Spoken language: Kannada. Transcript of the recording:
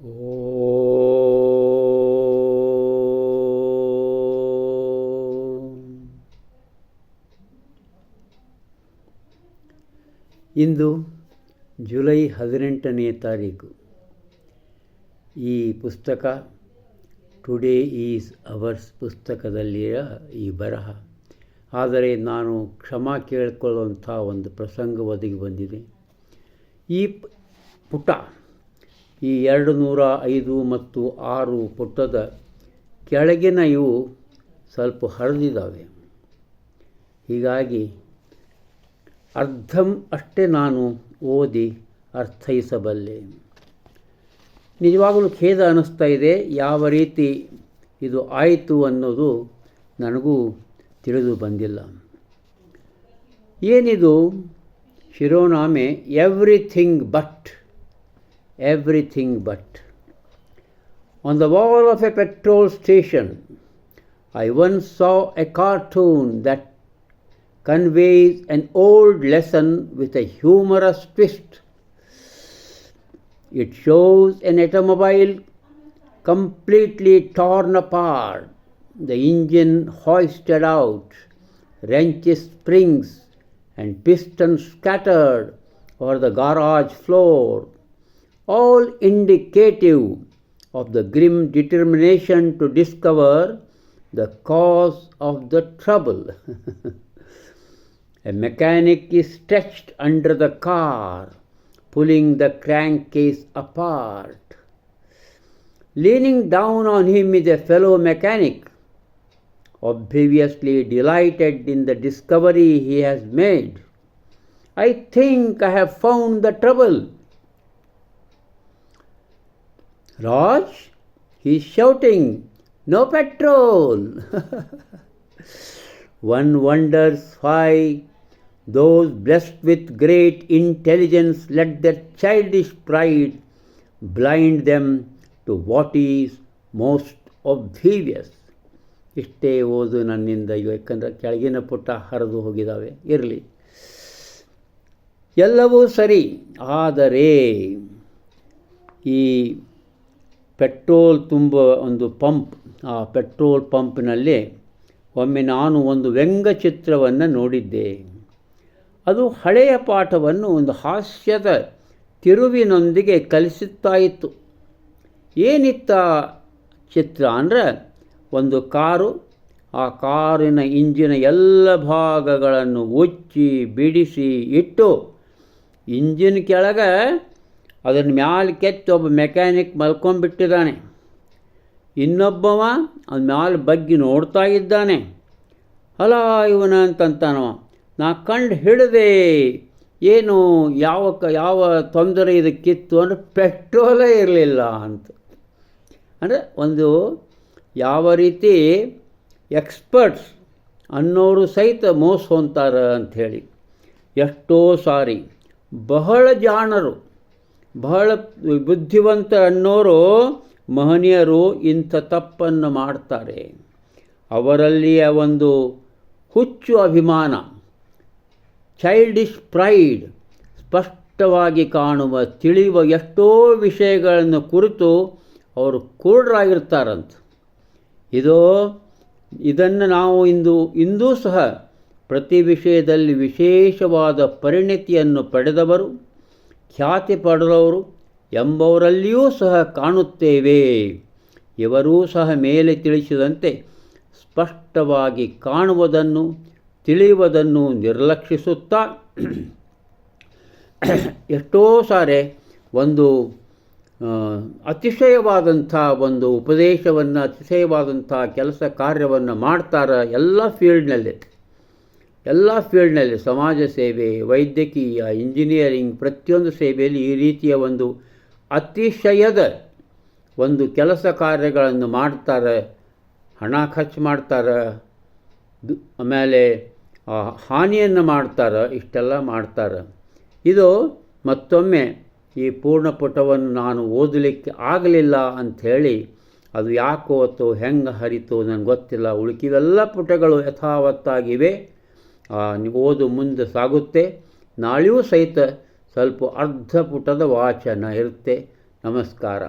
ಇಂದು ಜುಲೈ ಹದಿನೆಂಟನೇ ತಾರೀಕು ಈ ಪುಸ್ತಕ ಟುಡೇ ಈಸ್ ಅವರ್ಸ್ ಪುಸ್ತಕದಲ್ಲಿಯ ಈ ಬರಹ ಆದರೆ ನಾನು ಕ್ಷಮ ಕೇಳಿಕೊಳ್ಳುವಂಥ ಒಂದು ಪ್ರಸಂಗ ಒದಗಿ ಬಂದಿದೆ. ಈ ಪುಟ ಈ ಎರಡು ನೂರ ಐದು ಮತ್ತು ಆರು ಪುಟದ ಕೆಳಗಿನ ಇವು ಸ್ವಲ್ಪ ಹರಿದಿದ್ದಾವೆ. ಹೀಗಾಗಿ ಅರ್ಧಂ ಅಷ್ಟೇ ನಾನು ಓದಿ ಅರ್ಥೈಸಬಲ್ಲೆ. ನಿಜವಾಗಲೂ ಖೇದ ಅನ್ನಿಸ್ತಾ ಇದೆ, ಯಾವ ರೀತಿ ಇದು ಆಯಿತು ಅನ್ನೋದು ನನಗೂ ತಿಳಿದು ಬಂದಿಲ್ಲ. ಏನಿದು? ಶಿರೋನಾಮೆ everything but everything but. On the wall of a petrol station, I once saw a cartoon that conveys an old lesson with a humorous twist. It shows an automobile completely torn apart, the engine hoisted out, wrenches, springs, and pistons scattered over the garage floor all indicative of the grim determination to discover the cause of the trouble. A mechanic is stretched under the car, pulling the crankcase apart. Leaning down on him is a fellow mechanic, obviously delighted in the discovery he has made. I think I have found the trouble. Raj, he shouting, No petrol! One wonders why those blessed with great intelligence let their childish pride blind them to what is most obvious. ಇಷ್ಟೇ ಓದು ನನ್ನಿಂದ ಯಾಕಂದರೆ ಕೆಳಗಿನ ಪುಟ ಹರಿದು ಹೋಗಿದ್ದಾವೆ ಇರಲಿ ಎಲ್ಲವೂ ಸರಿ ಆದರೆ ಈ ಪೆಟ್ರೋಲ್ ತುಂಬ ಒಂದು ಪಂಪ್, ಆ ಪೆಟ್ರೋಲ್ ಪಂಪ್ನಲ್ಲಿ ಒಮ್ಮೆ ನಾನು ಒಂದು ವ್ಯಂಗ್ಯಚಿತ್ರವನ್ನು ನೋಡಿದ್ದೆ. ಅದು ಹಳೆಯ ಪಾಠವನ್ನು ಒಂದು ಹಾಸ್ಯದ ತಿರುವಿನೊಂದಿಗೆ ಕಲಿಸುತ್ತಾ ಇತ್ತು. ಏನಿತ್ತ ಚಿತ್ರ ಅಂದರೆ ಒಂದು ಕಾರು, ಆ ಕಾರಿನ ಇಂಜಿನ ಎಲ್ಲ ಭಾಗಗಳನ್ನು ಉಚ್ಚಿ ಬಿಡಿಸಿ ಇಟ್ಟು ಇಂಜಿನ್ ಕೆಳಗೆ ಅದನ್ನು ಮ್ಯಾಲೆ ಕೆತ್ತಿ ಒಬ್ಬ ಮೆಕ್ಯಾನಿಕ್ ಮಲ್ಕೊಂಡ್ಬಿಟ್ಟಿದ್ದಾನೆ. ಇನ್ನೊಬ್ಬವ ಅವನ ಮ್ಯಾಲೆ ಬಗ್ಗಿ ನೋಡ್ತಾ ಇದ್ದಾನೆ. ಅಲ ಇವನ ಅಂತಂತಾನವ, ನಾ ಕಂಡು ಹಿಡಿದೆ. ಏನು ಯಾವ ಕ, ಯಾವ ತೊಂದರೆ ಇದಕ್ಕಿತ್ತು ಅಂದರೆ ಪೆಟ್ರೋಲೇ ಇರಲಿಲ್ಲ ಅಂತ. ಅಂದರೆ ಒಂದು ಯಾವ ರೀತಿ ಎಕ್ಸ್ಪರ್ಟ್ಸ್ ಅನ್ನೋರು ಸಹಿತ ಮೋಸ ಹೊಂತಾರೆ ಅಂಥೇಳಿ. ಎಷ್ಟೋ ಸಾರಿ ಬಹಳ ಜಾಣರು ಬಹಳ ಬುದ್ಧಿವಂತ ಅನ್ನೋರು ಮಹನೀಯರು ಇಂಥ ತಪ್ಪನ್ನು ಮಾಡ್ತಾರೆ. ಅವರಲ್ಲಿಯ ಒಂದು ಹುಚ್ಚು ಅಭಿಮಾನ ಚೈಲ್ಡಿಶ್ ಪ್ರೈಡ್ ಸ್ಪಷ್ಟವಾಗಿ ಕಾಣುವ, ತಿಳಿಯುವ ಎಷ್ಟೋ ವಿಷಯಗಳನ್ನು ಕುರಿತು ಅವರು ಕುರುಡರಾಗಿರ್ತಾರಂತ ಇದು, ಇದನ್ನು ನಾವು ಇಂದು, ಇಂದೂ ಸಹ ಪ್ರತಿ ವಿಷಯದಲ್ಲಿ ವಿಶೇಷವಾದ ಪರಿಣತಿಯನ್ನು ಪಡೆದವರು. ಖ್ಯಾತಿ ಪಡೆದವರು ಎಂಬವರಲ್ಲಿಯೂ ಸಹ ಕಾಣುತ್ತೇವೆ. ಇವರೂ ಸಹ ಮೇಲೆ ತಿಳಿಸಿದಂತೆ ಸ್ಪಷ್ಟವಾಗಿ ಕಾಣುವುದನ್ನು, ತಿಳಿಯುವುದನ್ನು ನಿರ್ಲಕ್ಷಿಸುತ್ತಾ ಎಷ್ಟೋ ಸಾರೆ ಒಂದು ಅತಿಶಯವಾದಂಥ ಒಂದು ಉಪದೇಶವನ್ನು, ಅತಿಶಯವಾದಂಥ ಕೆಲಸ ಕಾರ್ಯವನ್ನು ಮಾಡ್ತಾರೆ ಎಲ್ಲ ಫೀಲ್ಡ್ನಲ್ಲಿ. ಎಲ್ಲ ಫೀಲ್ಡ್ನಲ್ಲಿ ಸಮಾಜ ಸೇವೆ, ವೈದ್ಯಕೀಯ, ಇಂಜಿನಿಯರಿಂಗ್ ಪ್ರತಿಯೊಂದು ಸೇವೆಯಲ್ಲಿ ಈ ರೀತಿಯ ಒಂದು ಅತಿಶಯದ ಒಂದು ಕೆಲಸ ಕಾರ್ಯಗಳನ್ನು ಮಾಡ್ತಾರೆ. ಹಣ ಖರ್ಚು ಮಾಡ್ತಾರೆ. ಆಮೇಲೆ ಹಾನಿಯನ್ನು ಮಾಡ್ತಾರೆ. ಇಷ್ಟೆಲ್ಲ ಮಾಡ್ತಾರೆ. ಇದು ಮತ್ತೊಮ್ಮೆ ಈ ಪೂರ್ಣ ಪುಟವನ್ನು ನಾನು ಓದಲಿಕ್ಕೆ ಆಗಲಿಲ್ಲ ಅಂಥೇಳಿ ಅದು ಯಾಕೋ ಅಥವಾ ಹೆಂಗೆ ಹರಿತು ನನಗೆ ಗೊತ್ತಿಲ್ಲ. ಉಳುಕಿವೆಲ್ಲ ಪುಟಗಳು ಯಥಾವತ್ತಾಗಿವೆ. ಓದು ಮುಂದೆ ಸಾಗುತ್ತೆ. ನಾಳೆಯೂ ಸಹಿತ ಸ್ವಲ್ಪ ಅರ್ಧ ಪುಟದ ವಾಚನ ಇರುತ್ತೆ. ನಮಸ್ಕಾರ.